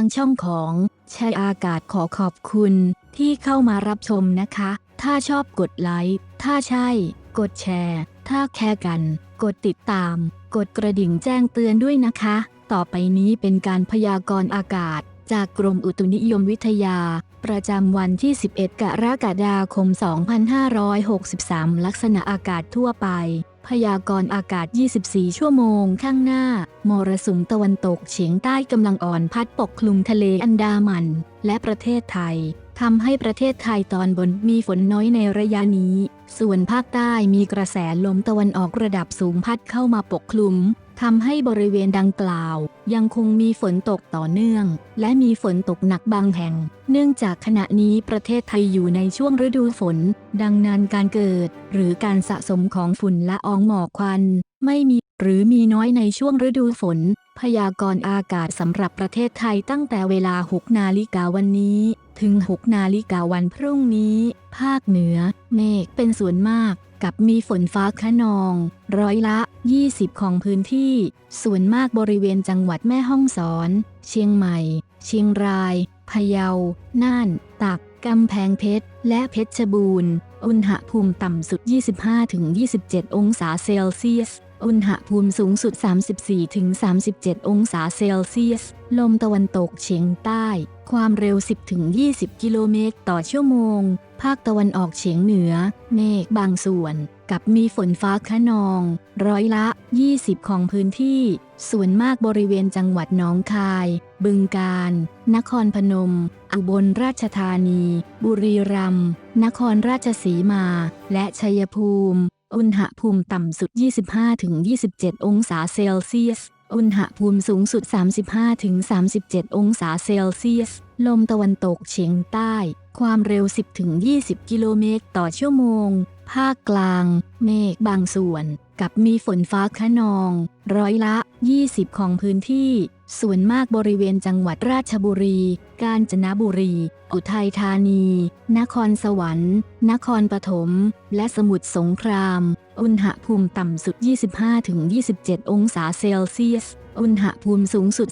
างช่องของแชร์อากาศขอขอบคุณที่เข้ามารับชมนะคะ ถ้าชอบกดไลค์ ถ้าใช่ กดแชร์ ถ้าแค่กัน กดติดตาม กดกระดิ่งแจ้งเตือนด้วยนะคะ ต่อไปนี้เป็นการพยากรณ์อากาศ จากกรมอุตุนิยมวิทยา ประจำวันที่ 11 กรกฎาคม 2563 ลักษณะอากาศทั่วไป พยากรณ์อากาศ 24 ชั่วโมง ข้างหน้า มรสุมตะวันตกเฉียงใต้กำลังอ่อนพัดปกคลุมทะเลอันดามัน และประเทศไทยทำให้ประเทศไทยตอนบนมีฝนน้อยในระยะนี้ ส่วนภาคใต้มีกระแสลมตะวันออกระดับสูงพัดเข้ามาปกคลุม ทำให้บริเวณดังกล่าว ยังคงมีฝนตกต่อเนื่อง และมีฝนตกหนักบางแห่ง เนื่องจากขณะนี้ประเทศไทยอยู่ในช่วงฤดูฝน ดังนั้นการเกิด หรือการสะสมของฝุ่นละอองหมอกควัน ไม่มีหรือมีน้อยในช่วงฤดูฝน พยากรณ์อากาศสำหรับประเทศไทยตั้งแต่เวลา 6 นาฬิกาวันนี้ ถึง 6 นาฬิกาวันพรุ่งนี้ ภาคเหนือ เมฆเป็นส่วนมาก กับมีฝนฟ้าคะนอง ร้อยละ 20 ของพื้นที่ ส่วนมากบริเวณจังหวัดแม่ฮ่องสอน เชียงใหม่ เชียงราย พะเยา น่านตากกำแพงเพชร และเพชรบูรณ์ อุณหภูมิต่ำสุด 25-27 องศาเซลเซียส อุณหภูมิสูงสุด 34-37 องศาเซลเซียส ลมตะวันตกเฉียงใต้ ความเร็ว 10-20 กิโลเมตรต่อชั่วโมง ภาคตะวันออกเฉียงเหนือ เมฆบางส่วน กับมีฝนฟ้าคะนอง ร้อยละ 20 ของพื้นที่ ส่วนมากบริเวณจังหวัดหนองคาย บึงกาฬนครพนม อุบลราชธานี บุรีรัมย์ นครราชสีมา และชัยภูมิ อุณหภูมิต่ำสุด 25-27 องศาเซลเซียส อุณหภูมิสูงสุด 35-37 องศาเซลเซียส ลมตะวันตกเฉียงใต้ ความเร็ว 10-20 กิโลเมตรต่อชั่วโมง ภาคกลาง เมฆบางส่วน กับมีฝนฟ้าคะนอง ร้อยละ 20 ของพื้นที่ ส่วนมากบริเวณจังหวัดราชบุรี กาญจนบุรี อุทัยธานี นครสวรรค์ นครปฐม และสมุทรสงคราม อุณหภูมิต่ำสุด 25-27 องศาเซลเซียส อุณหภูมิสูงสุด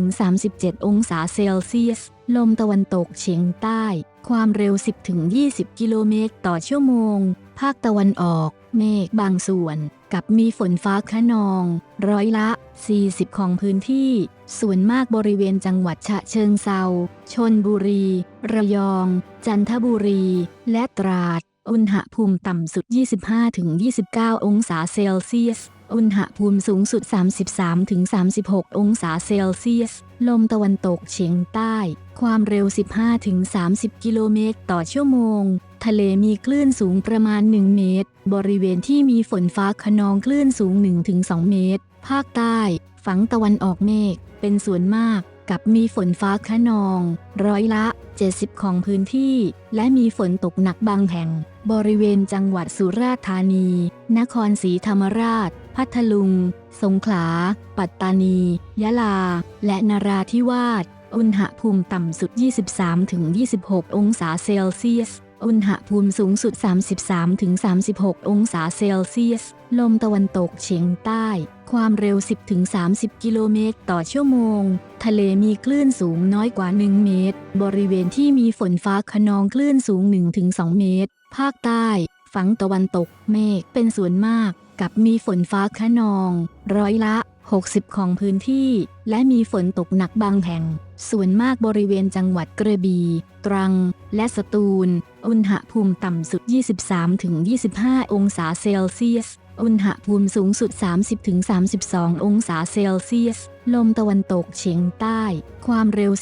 35-37 องศาเซลเซียส ลมตะวันตกเฉียงใต้ ความเร็ว 10-20 กิโลเมตรต่อชั่วโมง ภาคตะวันออก เมฆบางส่วน กับมีฝนฟ้าคะนอง ร้อยละ 40 ของพื้นที่ ส่วนมากบริเวณจังหวัดฉะเชิงเซา ชนบุรี ระยอง จันทบุรี และตราด อุณหภูมิต่ำสุด 25-29 องศาเซลเซียส อุณหภูมิสูงสุด 33-36 องศาเซลเซียส ลมตะวันตกเฉียงใต้ ความเร็ว 15-30 กิโลเมตรต่อชั่วโมง ทะเลมีคลื่นสูงประมาณ 1 เมตร บริเวณที่มีฝนฟ้าคะนองคลื่นสูง 1-2 เมตร ภาคใต้ ฝั่งตะวันออกเมฆเป็นส่วนมากกับมีฝนฟ้าคะนอง ร้อยละ 70 ของพื้นที่ และมีฝนตกหนักบางแห่ง บริเวณจังหวัดสุราษฎร์ธานี นครศรีธรรมราช พัทลุง สงขลา ปัตตานี ยะลา และนราธิวาส อุณหภูมิต่ำสุด 23-26 องศาเซลเซียส อุณหภูมิสูงสุด 33-36 องศาเซลเซียส ลมตะวันตกเฉียงใต้ ความเร็ว 10-30 กิโลเมตรต่อชั่วโมง ทะเลมีคลื่นสูงน้อยกว่า 1 เมตร บริเวณที่มีฝนฟ้าคะนองคลื่นสูง 1-2 เมตร ภาคใต้ ฝั่งตะวันตกเมฆเป็นส่วนมาก กับมีฝนฟ้าคะนอง ร้อยละ 60 ของพื้นที่ และมีฝนตกหนักบางแห่ง ส่วนมากบริเวณจังหวัดกระบี่ ตรัง และสตูล อุณหภูมิต่ำสุด 23-25 องศาเซลเซียส อุณหภูมิสูงสุด 30-32 องศาเซลเซียส ลมตะวันตกเฉียงใต้ ความเร็ว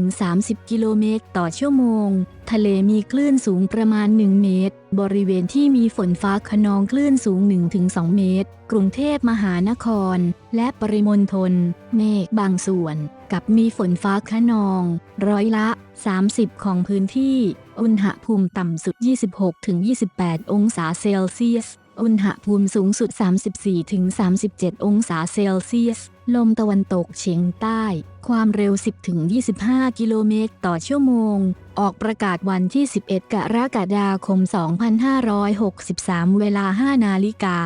15-30 กิโลเมตรต่อชั่วโมง ทะเลมีคลื่นสูงประมาณ 1 เมตร บริเวณที่มีฝนฟ้าคะนองคลื่นสูง 1-2 เมตร กรุงเทพมหานคร และปริมณฑล เมฆบางส่วน กับมีฝนฟ้าคะนอง ร้อยละ 30 ของพื้นที่ อุณหภูมิต่ำสุด 26-28 องศาเซลเซียส อุณหภูมิสูงสุด 34-37 องศาเซลเซียส ลมตะวันตกเฉียงใต้ ความเร็ว 10-25 กิโลเมตรต่อชั่วโมง ออกประกาศวันที่ 11 กรกฎาคม 2563 เวลา 5 นาฬิกา